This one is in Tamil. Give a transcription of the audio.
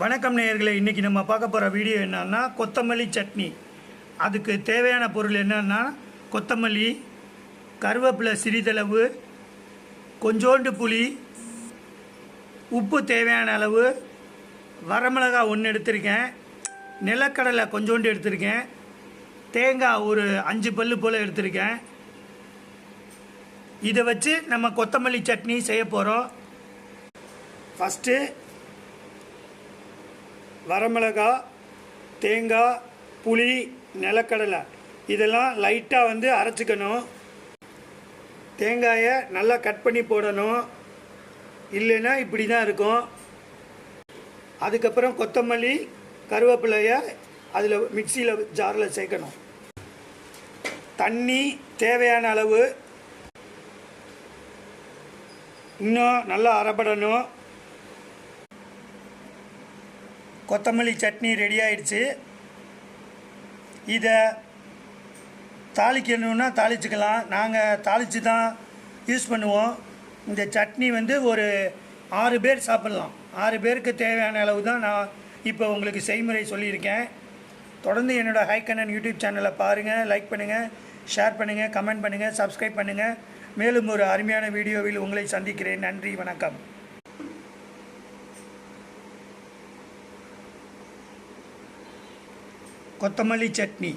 வணக்கம் நேயர்களே இன்றைக்கி நம்ம பார்க்க போகிற வீடியோ என்னன்னா கொத்தமல்லி சட்னி. அதுக்கு தேவையான பொருள் என்னென்னா கொத்தமல்லி கருவேப்பிலை சிறிதளவு கொஞ்சோண்டு புளி உப்பு தேவையான அளவு வரமிளகாய் ஒன்று எடுத்திருக்கேன் நிலக்கடலை கொஞ்சோண்டு எடுத்திருக்கேன் தேங்காய் ஒரு அஞ்சு பல்லு போல் எடுத்திருக்கேன். இதை வச்சு நம்ம கொத்தமல்லி சட்னி செய்ய போகிறோம் ஃபஸ்ட்டு வரமிளகா தேங்காய் புளி நிலக்கடலை. இதெல்லாம் லைட்டாக வந்து அரைச்சிக்கணும். தேங்காயை நல்லா கட் பண்ணி போடணும். இல்லைன்னா இப்படி தான் இருக்கும். அதுக்கப்புறம் கொத்தமல்லி கருவேப்பிலையை அதில் மிக்சியில் ஜாரில் சேர்க்கணும். தண்ணி தேவையான அளவு. இன்னும் நல்லா அரைப்படணும் கொத்தமல்லி சட்னி ரெடி ஆயிடுச்சு. இதை தாளிக்கணுன்னா தாளிச்சுக்கலாம். நாங்கள் தாளித்து தான் யூஸ் பண்ணுவோம். இந்த சட்னி வந்து ஒரு ஆறு பேர் சாப்பிட்லாம். ஆறு பேருக்கு தேவையான அளவு தான் நான் இப்போ உங்களுக்கு செய்முறை சொல்லியிருக்கேன். தொடர்ந்து என்னோடய ஹைக்கண்ணன் யூடியூப் சேனலை பாருங்கள் லைக் பண்ணுங்கள் ஷேர் பண்ணுங்கள் கமெண்ட் பண்ணுங்கள் சப்ஸ்கிரைப் பண்ணுங்கள் மேலும் ஒரு அருமையான வீடியோவில் உங்களை சந்திக்கிறேன். நன்றி வணக்கம். கொத்தமல்லி சட்னி